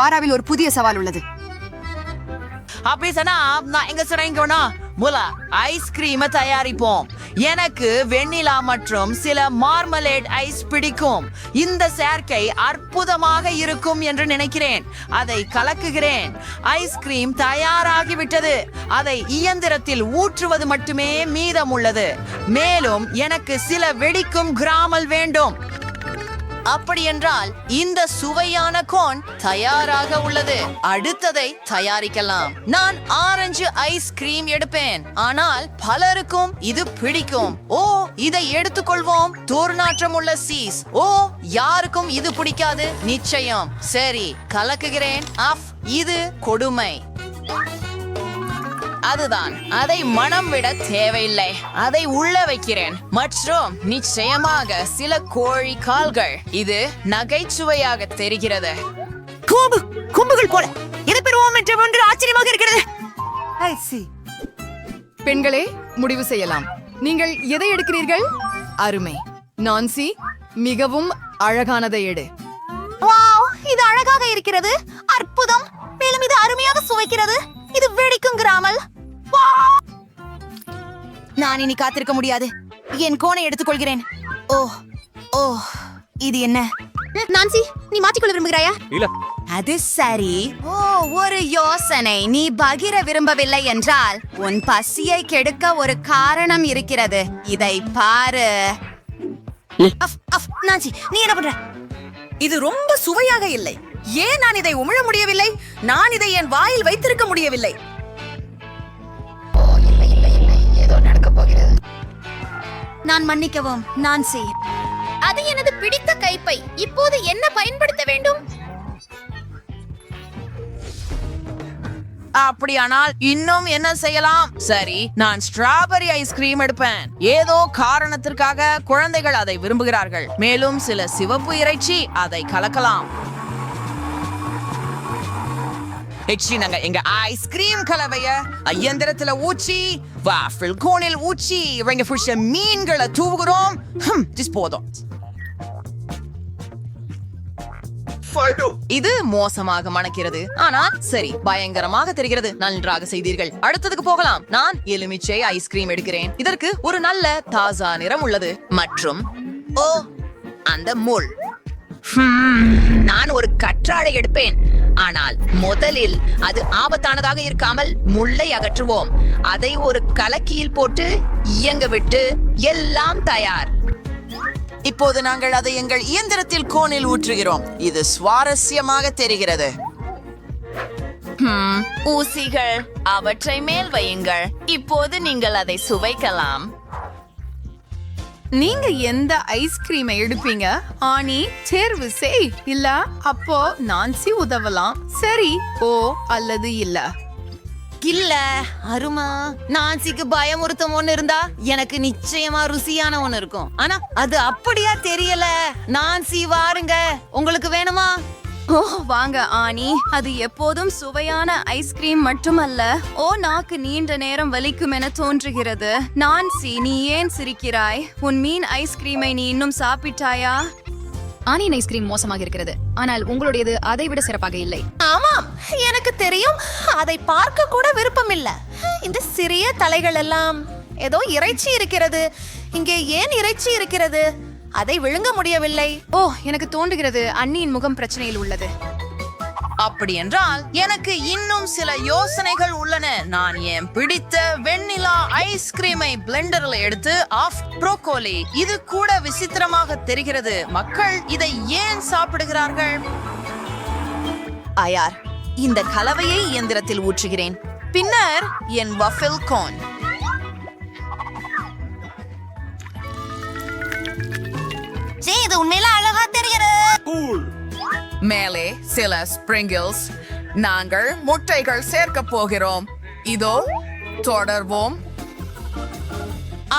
பாராவில் ஒரு புதிய சவால் உள்ளது. அப்படி சொன்னா நான் எங்க சொல்றேங்கன்னா முலா ஐஸ்கிரீமை தயாரிப்போம். எனக்கு வெண்ணிலா மற்றும் சில மார்மலேட் ஐஸ் பிடிக்கும். இந்த சேர்க்கை அற்புதமாக இருக்கும் என்று நினைக்கிறேன். அதை கலக்குகிறேன். ஐஸ்கிரீம் தயாராகிவிட்டது அதை இயந்திரத்தில் ஊற்றுவது மட்டுமே மீதம் உள்ளது. மேலும் எனக்கு சில வெடிக்கும் கிராமல் வேண்டும். அப்படியென்றால் இந்த சுவையான கோன் தயாராக உள்ளது. அடுத்ததை தயாரிக்கலாம். நான் ஆரஞ்சு ஐஸ்கிரீம் எடுப்பேன். ஆனால் பலருக்கும் இது பிடிக்கும். ஓ இதை எடுத்துக்கொள்வோம். துர்நாற்றம் உள்ள சீஸ் ஓ யாருக்கும் இது பிடிக்காது. நிச்சயம். சரி கலக்குகிறேன். அஃப் இது கொடுமை. அதுதான். அதை மனம் விட தேவையில்லை. அதை உள்ள வைக்கிறேன். மற்றும் நிச்சயமாக சில கோழி கால்கள். இது நகைச்சுவையாக தெரிகிறது. கோம்பு கொம்புகள் போல. எதை பெறுவோம் என்ற ஒன்று ஆச்சரியமாக இருக்கிறது. பெண்களே முடிவு செய்யலாம். நீங்கள் எதை எடுக்கிறீர்கள்? அருமை. நான்சி மிகவும் அழகானதை எடு. வாவ் இது அழகாக இருக்கிறது. அற்புதம். மேலும் இது அருமையாக சுவைக்கிறது. இது வெடிக்கும் கிராமல். நான் இனி காத்திருக்க முடியாது. என் கோணை எடுத்துக்கொள்கிறேன். ஓ ஓ இது என்ன? நான்சி நீ மாற்றிக்கொள்ள விரும்புகிறாயா? இல்ல. அது சரி. ஓ ஒரு யோசனை. நீ பகிர விரும்பவில்லை என்றால் உன் பசியை கெடுக்க ஒரு காரணம் இருக்கிறது. இதை பாரு. நான்சி நீ என்ன பண்ற? இது ரொம்ப சுவையாக இல்லை. ஏன் நான் இதை உமிழ முடியவில்லை? நான் இதை என் வாயில் வைத்திருக்க முடியவில்லை. நான் மன்னிக்கவும் நான்சி அது எனது பிடித்த கைப்பை. இப்போது என்ன பயன்படுத்த வேண்டும்? அப்படியானால் இன்னும் என்ன செய்யலாம்? சரி நான் ஸ்ட்ராபெரி ஐஸ்கிரீம் எடுப்பேன். ஏதோ காரணத்திற்காக குழந்தைகள் அதை விரும்புகிறார்கள். மேலும் சில சிவப்பு இறைச்சி அதை கலக்கலாம். ஹெச்டி நாங்க எங்க ஐஸ்கிரீம் கலவைய இயந்திரத்துல ஊச்சி வாஃபிள் கோனில் ஊச்சி இவங்க பிடிச்ச மீன்களை தூவுகிறோம். போதும். இது மோசமாக மணக்கிறது. ஆனால் சரி பயங்கரமாக தெரிகிறது. நன்றாக செய்தீர்கள். அடுத்ததுக்கு போகலாம். நான் எலுமிச்சை ஐஸ்கிரீம் எடுக்கிறேன். இதற்கு ஒரு நல்ல தாசா நிறம் உள்ளது. மற்றும் ஓ அந்த முள். நான் ஒரு கற்றாழை எடுப்பேன். ஆனால் முதலில் அது ஆபத்தானதாக இருக்காமல் முள்ளை அகற்றுவோம். அதை ஒரு கலக்கியில் போட்டு இயங்க விட்டு எல்லாம் தயார். இப்போது நாங்கள் அதை எங்கள் இயந்திரத்தில் கோனில் ஊற்றுகிறோம். இது சுவாரஸ்யமாக தெரிகிறது. ஊசிகள். அவற்றை மேல் வையுங்கள். இப்போது நீங்கள் அதை சுவைக்கலாம். நீங்க எந்த ஐஸ்கிரீமை எடுப்பீங்க? ஆனி தேர்வு செய். இல்ல அப்போ நான்சி உதவலாம். சரி ஓ அல்லது இல்ல? இல்ல அருமா. நான்சிக்கு பயமுறுத்தம் ஒண்ணு இருந்தா எனக்கு நிச்சயமா ருசியான ஒண்ணு இருக்கும். ஆனா அது அப்படியா தெரியல? நான்சி வாருங்க. உங்களுக்கு வேணுமா? ஓ வாங்க ஆனி. அது எப்போதும் சுவையான ஐஸ்கிரீம் மட்டுமல்ல ஓ நாக்கு நீண்ட நேரம் வலிக்கும் என தோன்றுகிறது. நான்சி நீ ஏன் சிரிக்கிறாய்? உன் மீன் ஐஸ்கிரீமை நீ இன்னும் சாப்பிட்டாயா? ஆனியன் ஐஸ்கிரீம் மோசமாக இருக்கிறது. ஆனால் உங்களுடையது அதை விட சிறப்பாக இல்லை. ஆமாம் எனக்கு தெரியும். அதை பார்க்க கூட விருப்பம் இல்ல இந்த சிறிய தலைகள் எல்லாம் ஏதோ இறைச்சி இருக்கிறது. இங்கே ஏன் இறைச்சி இருக்கிறது? அதை விழுங்க முடியவில்லை. ஓ எனக்கு தோன்றுகிறது அண்ணியின் முகம் பிரச்சனையில் உள்ளது. அப்படி என்றால் எனக்கு இன்னும் சில யோசனைகள் உள்ளன. நான் என் பிடித்த வெண்ணிலா ஐஸ்கிரீமை பிளெண்டர்ல எடுத்து ஆஃப் ப்ரோக்கோலி இது கூட விசித்திரமாக தெரிகிறது. மக்கள் இதை ஏன் சாப்பிடுகிறார்கள்? ஆயார் இந்த கலவையை இயந்திரத்தில் ஊற்றுகிறேன். பின்னர் என் வஃபில் கோன். சே இது உண்மையில அழகா தெரிகிறது. மேலே சில ஸ்ப்ரிங்கிள்ஸ். நாங்கள் முட்டைகள் சேர்க்க போகிறோம். இதோ தொடர்வோம்.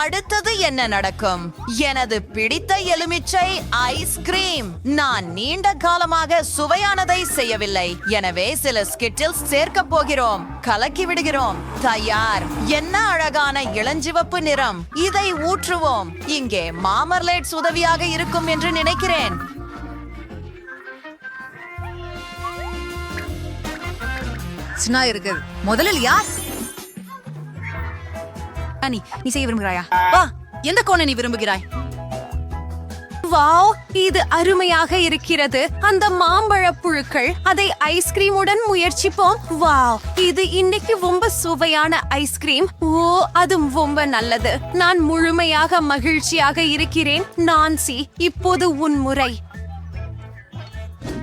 அடுத்தது என்ன நடக்கும்? எனது பிடித்த எலுமிச்சை ஐஸ்கிரீம் நான் நீண்ட காலமாக சுவையானதை செய்யவில்லை. எனவே சில ஸ்கிட்டில்ஸ் சேர்க்க போகிறோம். கலக்கி விடுகிறோம். தயார். என்ன அழகான இளஞ்சிவப்பு நிறம். இதை ஊற்றுவோம். இங்கே மாமர்லேட்ஸ் உதவியாக இருக்கும் என்று நினைக்கிறேன். பிரச்சனை இருக்குது. முதலில் யார்? அனி நீ செய்ய விரும்புகிறாயா? வா எந்த கோணை நீ விரும்புகிறாய்? வாவ் இது அருமையாக இருக்கிறது. அந்த மாம்பழ புழுக்கள் அதை ஐஸ்கிரீமுடன் முயற்சிப்போம். வாவ் இது இன்னைக்கு ரொம்ப சுவையான ஐஸ்கிரீம் ஓ அது ரொம்ப நல்லது. நான் முழுமையாக மகிழ்ச்சியாக இருக்கிறேன். நான்சி இப்போது உன் முறை.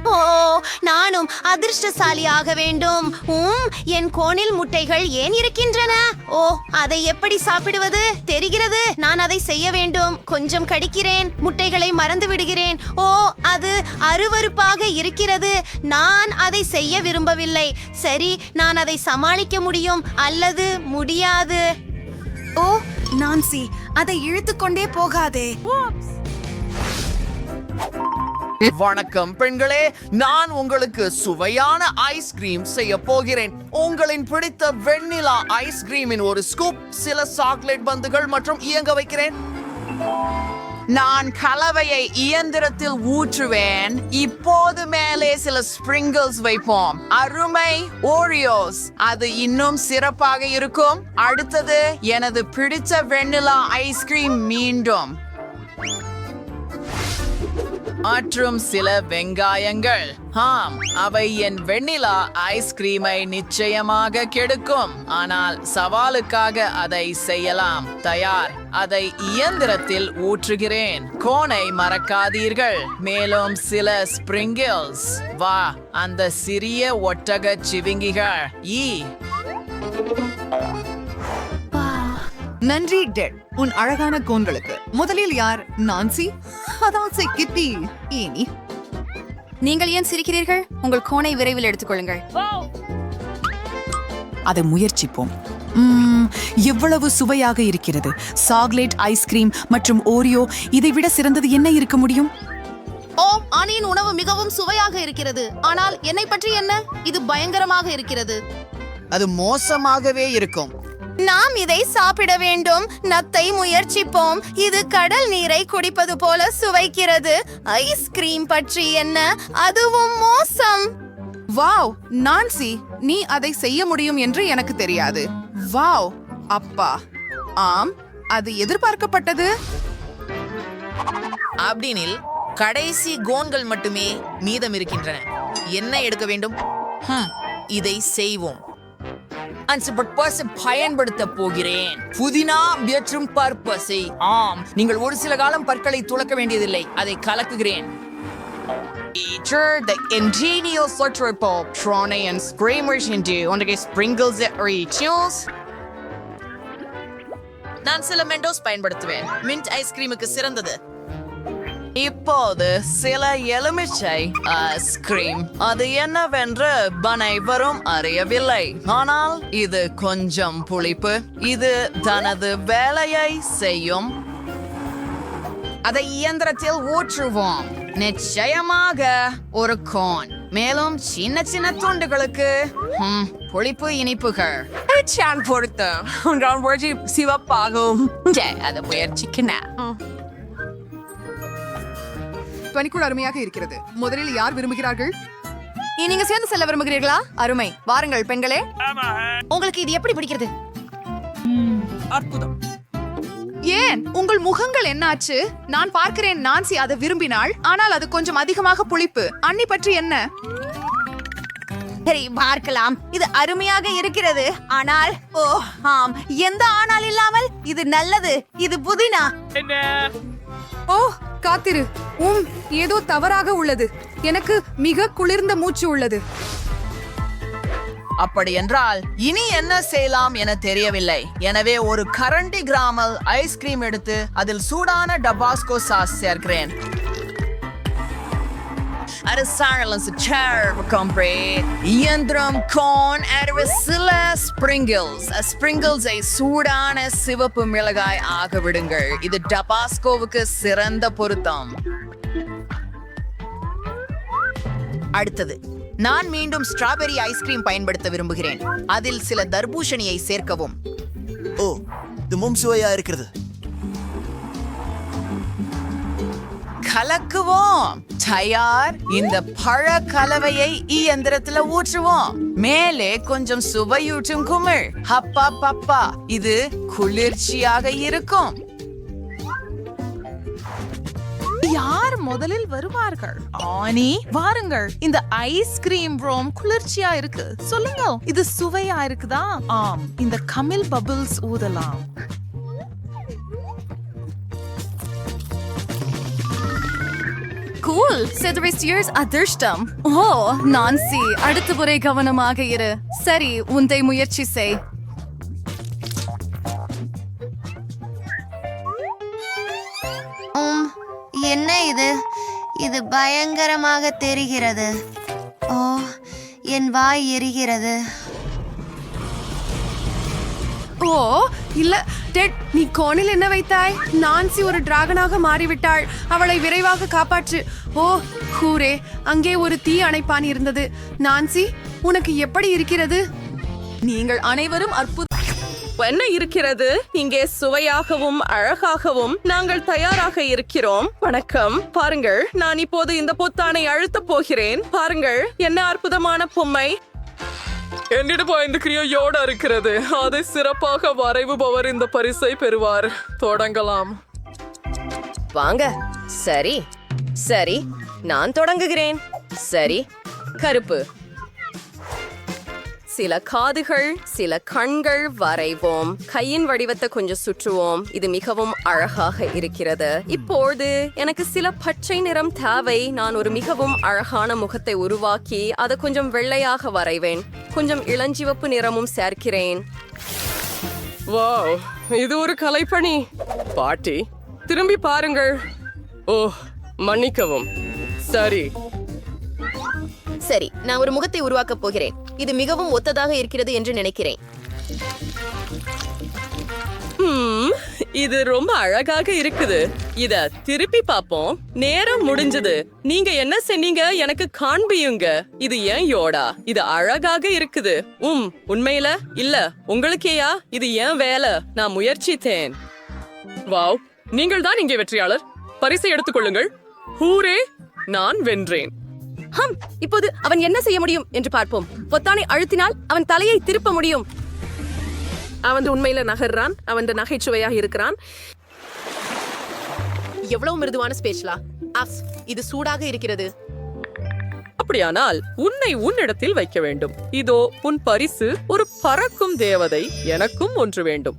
ஓ நானும் அதிர்ஷ்டசாலியாக வேண்டும். உம் என் கோணில் முட்டைகள் ஏன் இருக்கின்றன? ஓ அதை எப்படி சாப்பிடுவது? தெரிகிறது. நான் அதை செய்ய வேண்டும். கொஞ்சம் கடிக்கிறேன். முட்டைகளை மறந்து விடுகிறேன். ஓ அது அருவருப்பாக இருக்கிறது. நான் அதை செய்ய விரும்பவில்லை. சரி நான் அதை சமாளிக்க முடியும் அல்லது முடியாது? ஓ நான்சி அதை இழுத்துக்கொண்டே போகாதே. வணக்கம் பெண்களே நான் உங்களுக்கு சுவையான ஐஸ்கிரீம் செய்ய போகிறேன். உங்களின் பிடித்த வெண்ணிலா ஐஸ்கிரீமின் ஒரு ஸ்கூப் சில சாக்லேட் பந்துகள் மற்றும் இயங்க வைக்கிறேன். நான் கலவையை இயந்திரத்தில் ஊற்றுவேன். இப்போது மேலே சில ஸ்ப்ரிங்கிள்ஸ் வைப்போம். அருமை ஓரியோஸ் அது இன்னும் சிறப்பாக இருக்கும். அடுத்தது எனது பிடித்த வெண்ணிலா ஐஸ்கிரீம் மீண்டும். மற்றும் சில வெங்காயங்கள். ஆம் அவை என் வெண்ணிலா ஐஸ்கிரீமை நிச்சயமாக கெடுக்கும். ஆனால் சவாலுக்காக அதை செய்யலாம். தயார் அதை இயந்திரத்தில் ஊற்றுகிறேன். கோனை மறக்காதீர்கள். மேலும் சில ஸ்பிரிங்கிள்ஸ். வா அந்த சிறிய ஒட்டக சிவிங்கிகள். ஈ. நன்றி டெட். உன் அழகான கோன்களுக்கு முதலில் யார்? நான்சி? அதான் கிட்டி. இனி நீங்கள் ஏன் சிரிக்கிறீர்கள்? உங்கள் கோணை விரைவில் எடுத்துக்கொள்ளுங்கள். அதை முயற்சிப்போம். எவ்வளவு சுவையாக இருக்கிறது. சாக்லேட் ஐஸ்கிரீம் மற்றும் ஓரியோ இதை விட சிறந்தது என்ன இருக்க முடியும்? ஓ ஆனியின் உணவு மிகவும் சுவையாக இருக்கிறது. ஆனால் என்னை பற்றி என்ன? இது பயங்கரமாக இருக்கிறது. அது மோசமாகவே இருக்கும். நாம் இதை சாப்பிட வேண்டும். நத்தை முயற்சிப்போம். இது கடல் நீரை குடிப்பது போல சுவைக்கிறது. ஐஸ்கிரீம் பற்றி என்ன? அதுவும் மோசம். வாவ் நான்சி நீ அதை செய்ய முடியும் என்று எனக்கு தெரியாது. வாவ் அப்பா. ஆம் அது எதிர்பார்க்கப்பட்டது. அப்படினில் கடைசி கோன்கள் மட்டுமே மீதம் இருக்கின்றன என்ன எடுக்க வேண்டும்? இதை செய்வோம். அந்த பர்பஸை பயன்படுத்த போகிறேன் புதினா மற்றும் பர்பஸை ஆம் நீங்கள் ஒரு சில காலம் பற்களை துளக்க வேண்டியதில்லை அதை கலக்குகிறேன் Feature the ingenious triple Trone and Screamers into on the sprinkles that rituals. நான் சில மெண்டோஸ் பயன்படுத்துவேன் மின்ட் ஐஸ்கிரீமுக்கு சிறந்தது இப்போது சில எலுமிச்சை ஐஸ்கிரீம் அது என்னவென்று அனைவரும் அறியவில்லை. ஆனால் இது கொஞ்சம் புளிப்பு. இது தனது வேலையை செய்யும். அதை இயந்திரத்தில் ஊற்றுவோம். நிச்சயமாக ஒரு கோன். மேலும் சின்ன சின்ன துண்டுகளுக்கு புளிப்பு இனிப்புகள். பொறுத்த. சிவப்பாகும். அதை முயற்சிக்கினேன் பனிக்குள் அருமையாக இருக்கிறது. முதலில் யார் விரும்புகிறார்கள்? நீங்க சேர்ந்து செல்ல விரும்புகிறீர்களா? அருமை. வாருங்கள் பெண்களே. உங்களுக்கு இது எப்படி பிடிக்கிறது? ஏன்? உங்கள் முகங்கள் என்னாச்சு? நான் பார்க்கிறேன் நான்சி அதை விரும்பினாள். ஆனால் அது கொஞ்சம் அதிகமாக புளிப்பு. அன்னி பற்றி என்ன? சரி பார்க்கலாம். இது அருமையாக இருக்கிறது. ஆனால் ஓ ஆம். எந்த ஆனால் இல்லாமல் இது நல்லது. இது புதினா. ஓ காத்திரு. உம் ஏதோ தவறாக உள்ளது. எனக்கு மிக குளிர்ந்த மூச்சு உள்ளது. அப்படி என்றால் இனி என்ன செய்யலாம் என தெரியவில்லை. எனவே ஒரு கரண்டி கிராமல் ஐஸ்கிரீம் எடுத்து அதில் சூடான டபாஸ்கோ சாஸ் சேர்க்கிறேன். A silence chair compre இயந்திரம் கோன் அறுவ சில ஸ்பிரிங்கிள்ஸ் ஸ்பிரிங்கிள்ஸை சூடான சிவப்பு மிளகாய் ஆக விடுங்கள் இது டபாஸ்கோவுக்கு சிறந்த பொருத்தம் அடுத்தது நான் மீண்டும் ஸ்ட்ராபெரி ஐஸ்கிரீம் பயன்படுத்த விரும்புகிறேன். அதில் சில தர்பூஷணியை சேர்க்கவும். ஓ இது மும் சுவையா இருக்கிறது. கலக்குவோம். தயார் இந்த பழ கலவையை இயந்திரத்துல ஊற்றுவோம். மேலே கொஞ்சம் சுவையூட்டும் குமிழ். ஹப்பா பப்பா. இது குளிர்ச்சியாக இருக்கும். யார் முதலில் வருவார்கள்? ஆனி வாருங்கள். இந்த ஐஸ்கிரீம் ரோம் குளிர்ச்சியா இருக்கு. சொல்லுங்க. இது சுவையா இருக்குதா? ஆம். இந்த கமில் பபிள்ஸ் ஊதலாம். கூல் செதுரிஸ்டியர்ஸ் அதிர்ஷ்டம் ஓ நான்சி அடுத்த முறை கவனமாக இரு சரி உந்தை முயற்சி செய் என்ன இது இது பயங்கரமாக தெரிகிறது ஓ என் வாய் எரிகிறது ஓ இல்ல டெட் நீ கோணில் என்ன வைத்தாய் நான்சி ஒரு டிராகனாக மாறிவிட்டாள் அவளை விரைவாக காப்பாற்று ஓ கூரே அங்கே ஒரு தீ அணைப்பான் இருந்தது. நான்சி உனக்கு எப்படி இருக்கிறது? நீங்கள் அனைவரும் அற்புத என்ன இருக்கிறது? இங்கே சுவையாகவும் அழகாகவும் நாங்கள் தயாராக இருக்கிறோம். வணக்கம். பாருங்கள் நான் இப்போது இந்த பொத்தானை அழுத்தப் போகிறேன். பாருங்கள் என்ன அற்புதமான பொம்மை. என்னிடம் ஐந்து கிரியோட இருக்கிறது. அதை சிறப்பாக வரைவுபவர் இந்த பரிசை பெறுவார். தொடங்கலாம். வாங்க சரி. சரி நான் தொடங்குகிறேன். சரி கருப்பு. சில காதுகள் சில கண்கள் வரைவோம். கையின் வடிவத்தை கொஞ்சம் சுற்றுவோம். இது மிகவும் அழகாக இருக்கிறது. இப்போது எனக்கு சில பச்சை நிறம் தேவை. நான் ஒரு மிகவும் அழகான முகத்தை உருவாக்கி அதை கொஞ்சம் வெள்ளையாக வரைவேன். கொஞ்சம் இளஞ்சிவப்பு நிறமும் சேர்க்கிறேன். வாவ் இது ஒரு கலைப்பணி. பாட்டி திரும்பி பாருங்கள். ஓ மன்னிக்கவும். சரி. சரி நான் ஒரு முகத்தை உருவாக்கப் போகிறேன். இது மிகவும் ஒத்ததாக இருக்கிறது என்று நினைக்கிறேன். இது ரொம்ப அழகாக இருக்குது. இத திருப்பி பாப்போம். நேரம் முடிஞ்சது. நீங்க என்ன செஞ்சீங்க எனக்கு காண்பியுங்க. இது ஏன் யோடா? இது அழகாக இருக்குது. உம் உண்மையில? இல்ல உங்களுக்கேயா? இது ஏன் வேலை? நான் முயற்சித்தேன். வாவ் நீங்கள் தான் இங்கே வெற்றியாளர். பரிசை எடுத்துக்கொள்ளுங்கள் ஹூரே நான் வென்றேன். ஹம் இப்போது அவன் என்ன செய்ய முடியும் என்று பார்ப்போம். பொத்தானை அழுத்தினால் அவன் தலையை திருப்ப முடியும். அவன் உண்மையில நகர்றான் அவன் நகைச்சுவையாக இருக்கிறான். எவ்வளவு மிருதுவான ஸ்பேஷலா அஃப் இது சூடாக இருக்கிறது. அப்படியானால் உன்னை உன்னிடத்தில் வைக்க வேண்டும். இதோ உன் பரிசு ஒரு பறக்கும் தேவதை எனக்கும் ஒன்று வேண்டும்.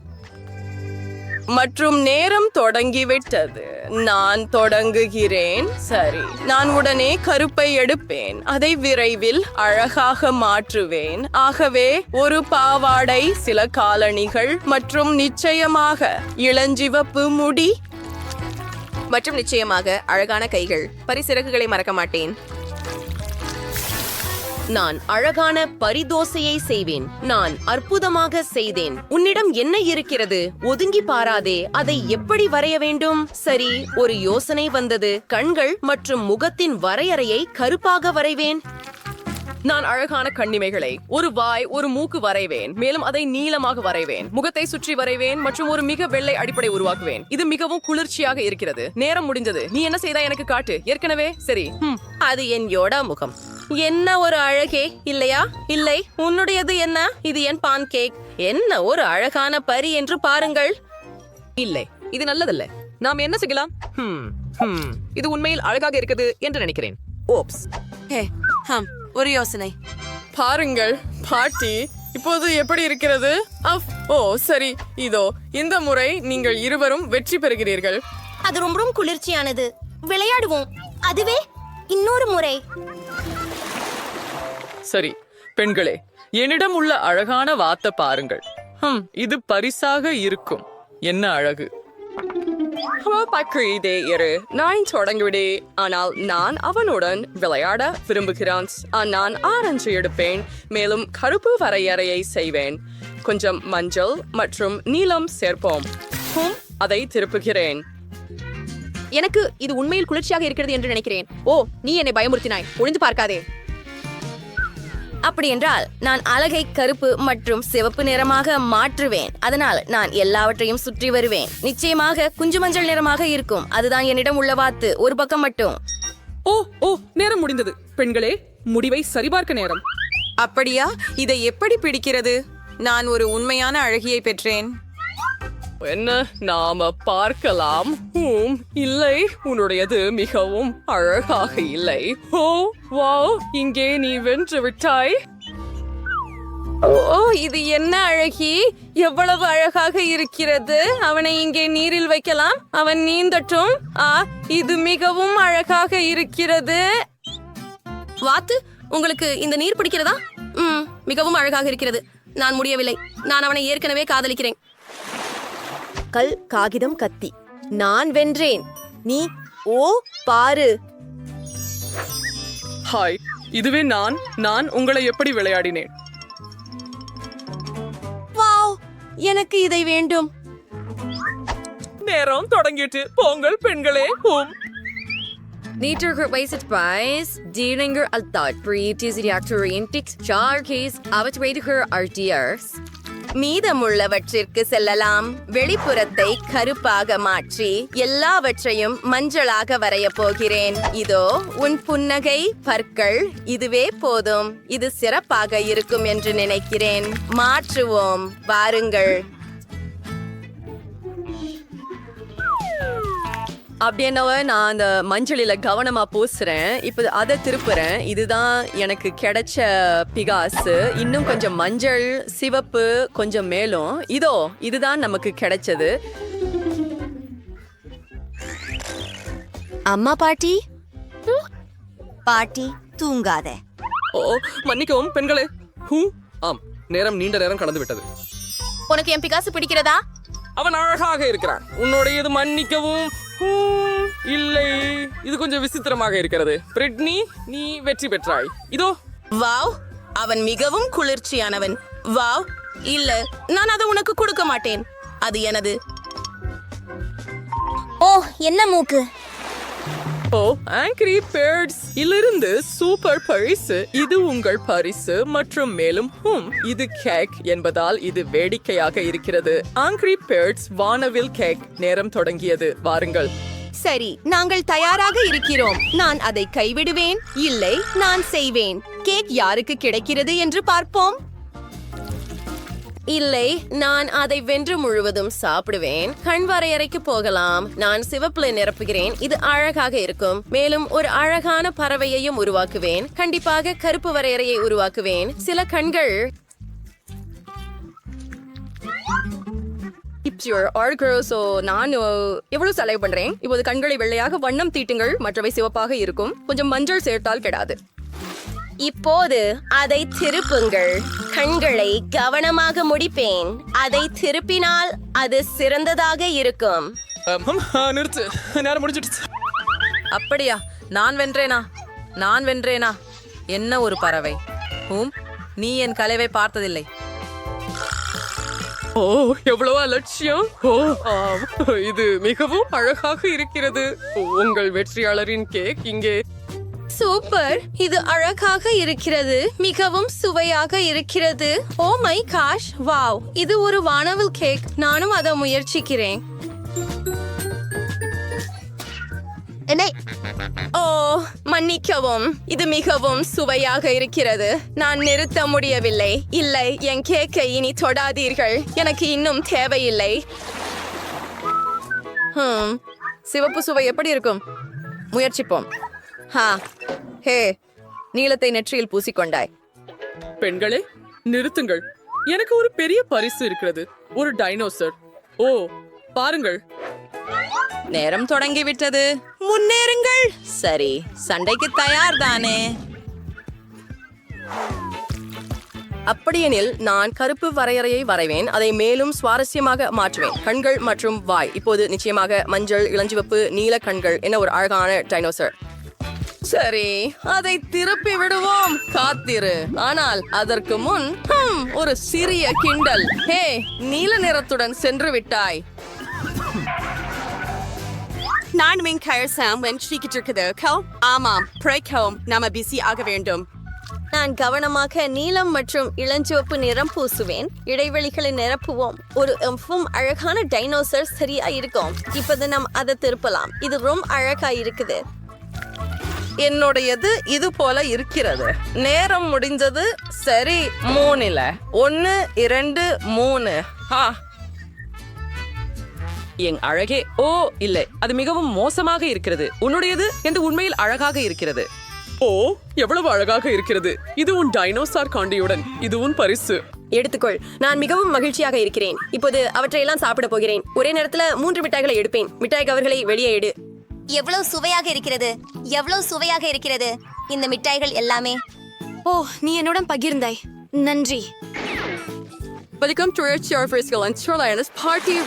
மற்றும் நேரம் தொடங்கிவிட்டது. நான் தொடங்குகிறேன். சரி. நான் உடனே கருப்பை எடுப்பேன். அதை விரைவில் அழகாக மாற்றுவேன். ஆகவே ஒரு பாவாடை சில காலணிகள் மற்றும் நிச்சயமாக இளஞ்சிவப்பு முடி. மற்றும் நிச்சயமாக அழகான கைகள். பரிசிறகுகளை மறக்க மாட்டேன். நான் அழகான பரிதோசையை செய்வேன். நான் அற்புதமாக செய்தேன். உன்னிடம் என்ன இருக்கிறது? ஒதுங்கி பாராதே. அதை எப்படி வரைய வேண்டும்? சரி ஒரு யோசனை வந்தது. கண்கள் மற்றும் முகத்தின் வரையறையை கருப்பாக வரைவேன். நான் அழகான கண்ணிமைகளை ஒரு வாய் ஒரு மூக்கு வரைவேன். மேலும் அதை நீளமாக வரைவேன். முகத்தை சுற்றி வரைவேன் மற்றும் ஒரு மிக வெள்ளை அடிப்படை உருவாக்குவேன். இது மிகவும் குளிர்ச்சியாக இருக்கிறது. நேரம் முடிஞ்சது நீ என்ன செய்தா எனக்கு காட்டு. ஏற்கனவே? சரி. அது என் யோடா முகம். என்ன ஒரு அழகே? இல்லையா? இல்லை. உன்னுடையது என்ன? இது என் பான் கேக். என்ன ஒரு அழகான பரி என்று பாருங்கள். இல்லை. இது நல்லதல்ல. நாம் என்ன செய்யலாம். இது உண்மையில் அழகாக இருக்குது என்று நினைக்கிறேன். ஓப்ஸ். ஹே ஹம் ஒரு யோசனை. பாருங்கள் பாட்டி இப்போது எப்படி இருக்கிறது? அஃப் ஓ சரி இதோ இந்த முறை நீங்கள் இருவரும் வெற்றி பெறுகிறீர்கள். அது ரொம்பவும் குளிர்ச்சியானது. விளையாடுவோம். அதுவே இன்னொரு முறை. சரி பெண்களே என்னிடம் உள்ள அழகான வாத்த பாருங்கள். ஹம் இது பரிசாக இருக்கும். என்ன அழகு? இதே இரு. நான் தொடங்கிவிடே. ஆனால் நான் அவனுடன் விளையாட விரும்புகிறான். நான் ஆரஞ்சு எடுப்பேன். மேலும் கருப்பு வரையறையை செய்வேன். கொஞ்சம் மஞ்சள் மற்றும் நீலம் சேர்ப்போம். ஹும், அதை திருப்புகிறேன். எனக்கு இது உண்மையில் குளிர்ச்சியாக இருக்கிறது என்று நினைக்கிறேன். ஓ நீ என்னை பயமுறுத்தினாய். ஒளிந்து பார்க்காதே. அப்படி என்றால் நான் அழகை கருப்பு மற்றும் சிவப்பு நிறமாக மாற்றுவேன். அதனால் நான் எல்லாவற்றையும் சுற்றி வருவேன். நிச்சயமாக குஞ்சு மஞ்சள் நிறமாக இருக்கும். அதுதான் என்னிடம் உள்ள வாத்து. ஒரு பக்கம் மட்டும். ஓ ஓ நேரம் முடிந்தது. பெண்களே முடிவை சரிபார்க்க நேரம். அப்படியா? இதை எப்படி பிடிக்கிறது? நான் ஒரு உண்மையான அழகியை பெற்றேன். என்ன நாம பார்க்கலாம்? ஹூம் இல்லை உன்னுடையது மிகவும் அழகாக இல்லை. ஓ வாவ் இங்கே நீ வென்று விட்டாய். ஓ இது என்ன அழகி? எவ்வளவு அழகாக இருக்கிறது. அவனை இங்கே நீரில் வைக்கலாம். அவன் நீந்தட்டும். ஆ இது மிகவும் அழகாக இருக்கிறது. வாத்து உங்களுக்கு இந்த நீர் பிடிக்கிறதா? ம் மிகவும் அழகாக இருக்கிறது. நான் முடியவில்லை. நான் அவனை ஏற்கனவே காதலிக்கிறேன். கல் காகிதம் கத்தி. நான் வென்றேன். நீ ஓ பாரு. ஹாய் இதுவே நான் நான் உங்களை எப்படி விளையாடினேன்? வாவ் எனக்கு இதை வேண்டும். நேரம் தொடங்கிட்டு போங்கள் பெண்களே ஹூம். Nieter gewijzigd bij Dieringer altijd breed is die actorien tiks charges அவற்றைடுகிற artiers மீதமுள்ளவற்றிற்கு செல்லலாம். வெளிப்புறத்தை கருப்பாக மாற்றி எல்லாவற்றையும் மஞ்சளாக வரைய போகிறேன். இதோ உன் புன்னகை பற்கள் இதுவே போதும். இது சிறப்பாக இருக்கும் என்று நினைக்கிறேன். மாற்றுவோம். வாருங்கள். அப்படின்னாவ நான் அந்த மஞ்சளில கவனமா பூசுறேன். இப்போ அதை திருப்புறேன். இதுதான் எனக்கு கிடைச்ச பிகாசு. இன்னும் கொஞ்சம் மஞ்சள் சிவப்பு கொஞ்சம் மேலும். இதோ இதுதான் நமக்கு கிடைச்சது. அம்மா பாட்டி? பாட்டி தூங்காத. ஓ மன்னிக்கவும் பெண்களே. ஹூ? ஆம் நேரம் நீண்ட நேரம் கடந்து விட்டது உனக்கு என் பிகாசு பிடிக்கிறதா? அவன் அழகாக இருக்கிறான். உன்னுடையது மன்னிக்கவும். ஹூம், இல்லை. இது கொஞ்சம் விசித்திரமாக இருக்கிறது. பிரிட்னி நீ வெற்றி பெற்றாய். இதோ. வாவ் அவன் மிகவும் குளிர்ச்சியானவன். வாவ் இல்ல நான் அதை உனக்கு கொடுக்க மாட்டேன். அது எனது. ஓ என்ன மூக்கு? ஓ ஆங்கிரி பேர்ட்ஸ் இலிருந்து சூப்பர் பரிசு இது உங்கள் பரிசு மற்றும் மேலும் ஹும் இது கேக் என்பதால் இது வேடிக்கையாக இருக்கிறது. ஆங்கிரி பேர்ட்ஸ் வானவில் கேக் நேரம் தொடங்கியது. வாருங்கள். சரி நாங்கள் தயாராக இருக்கிறோம். நான் அதை கைவிடுவேன் இல்லை நான் செய்வேன். கேக் யாருக்கு கிடைக்கிறது என்று பார்ப்போம். இல்லை நான் அதை வென்று முழுவதும் சாப்பிடுவேன். கண் வரையறைக்கு போகலாம். நான் சிவப்புல நிரப்புகிறேன். இது அழகாக இருக்கும். மேலும் ஒரு அழகான பறவையையும் உருவாக்குவேன். கண்டிப்பாக கருப்பு வரையறையை உருவாக்குவேன். சில கண்கள் Picture or girl, நான் uh, எவ்வளவு செலவு பண்றேன்? இப்போது கண்களை வெள்ளையாக வண்ணம் தீட்டுங்கள். மற்றவை சிவப்பாக இருக்கும். கொஞ்சம் மஞ்சள் சேர்த்தால் கெடாது. இப்போது அதை திருப்புங்கள். கண்களை கவனமாக முடிப்பேன். அதை திருப்பினால் அது சிறந்ததாக இருக்கும். நிறுத்து. நேரம் முடிஞ்சிடுச்சு. அப்படியா? நான் வென்றேனா? நான் வென்றேனா? என்ன ஒரு பறவை? ஹூம் நீ என் கலைவை பார்த்ததில்லை. ஓ எவ்வளவு அலட்சியம். ஓ ஆம் இது மிகவும் அழகாக இருக்கிறது. உங்கள் வெற்றியாளரின் கேக் இங்கே. சூப்பர். இது அழகாக இருக்கிறது. மிகவும் சுவையாக இருக்கிறது. Oh my gosh. வாவ். இது ஒரு வானவல் கேக். நானும் அதை முயற்சிக்கிறேன். ஓ மன்னிக்கவும். இது மிகவும் சுவையாக இருக்கிறது. நான் நிறுத்த முடியவில்லை. இல்லை என் கேக்கை இனி தொடாதீர்கள். எனக்கு இன்னும் தேவையில்லை. சிவப்பு சுவை எப்படி இருக்கும்? முயற்சிப்போம். ஹா ஹே நீளத்தை நெற்றியில் பூசிக்கொண்டாய். பெண்களே நிறுத்துங்கள். எனக்கு ஒரு பெரிய பரிசு இருக்கிறது. ஒரு டைனோசர். ஓ பாருங்கள். நேரம் தொடங்கிவிட்டது. முன்னேறுங்கள். சரி சண்டைக்கு தயார் தானே அப்படியெனில் நான் கருப்பு வரையறையை வரைவேன். அதை மேலும் சுவாரஸ்யமாக மாற்றுவேன். கண்கள் மற்றும் வாய். இப்போது நிச்சயமாக மஞ்சள் இளஞ்சிவப்பு நீல கண்கள் என்ன ஒரு அழகான டைனோசர். சரி அதை திருப்பி விடுவோம். காத்திரு. ஆனால் அதற்கு முன் ஒரு சிறிய கிண்டல். ஹே நீல நிறத்துடன் சென்று விட்டாய். நான் மின் கயர் சாம் வென்றிக்கிட்டு இருக்குது ஆமாம் பிரேக் ஹோம் நாம பிஸி ஆக வேண்டும். நான் கவனமாக நீலம் மற்றும் இளஞ்சிவப்பு நிறம் பூசுவேன். இடைவெளிகளை நிரப்புவோம். ஒரு எஃப்பும் அழகான டைனோசர் சரியா இருக்கும் இப்போது நாம் அதை திருப்பலாம். இது ரொம்ப அழகா இருக்குது என்னுடையது இது போல இருக்கிறது. நேரம் முடிஞ்சது சரி மூணுல. ஒன்னு இரண்டு மூணு. ஹா. என் அழகே. ஓ இல்லை. அது மிகவும் மோசமாக இருக்கிறது. உன்னுடையது என்று உண்மையில் அழகாக இருக்கிறது. ஓ எவ்வளவு அழகாக இருக்கிறது. இது உன் டைனோசார் காண்டியுடன். இது உன் பரிசு. எடுத்துக்கொள். நான் மிகவும் மகிழ்ச்சியாக இருக்கிறேன். இப்போது அவற்றையெல்லாம் சாப்பிட போகிறேன். ஒரே நேரத்துல மூன்று மிட்டாய்களை எடுப்பேன். மிட்டாய் கவர்களை வெளியே எடு. எவ்வளவு சுவையாக இருக்கிறது? எவ்வளவு சுவையாக இருக்கிறது? இந்த மிட்டாய்கள் எல்லாமே. ஓ நீ என்னுடன் பகிர்ந்தாய். நன்றி. Welcome to our Charvers Galant Shoreline party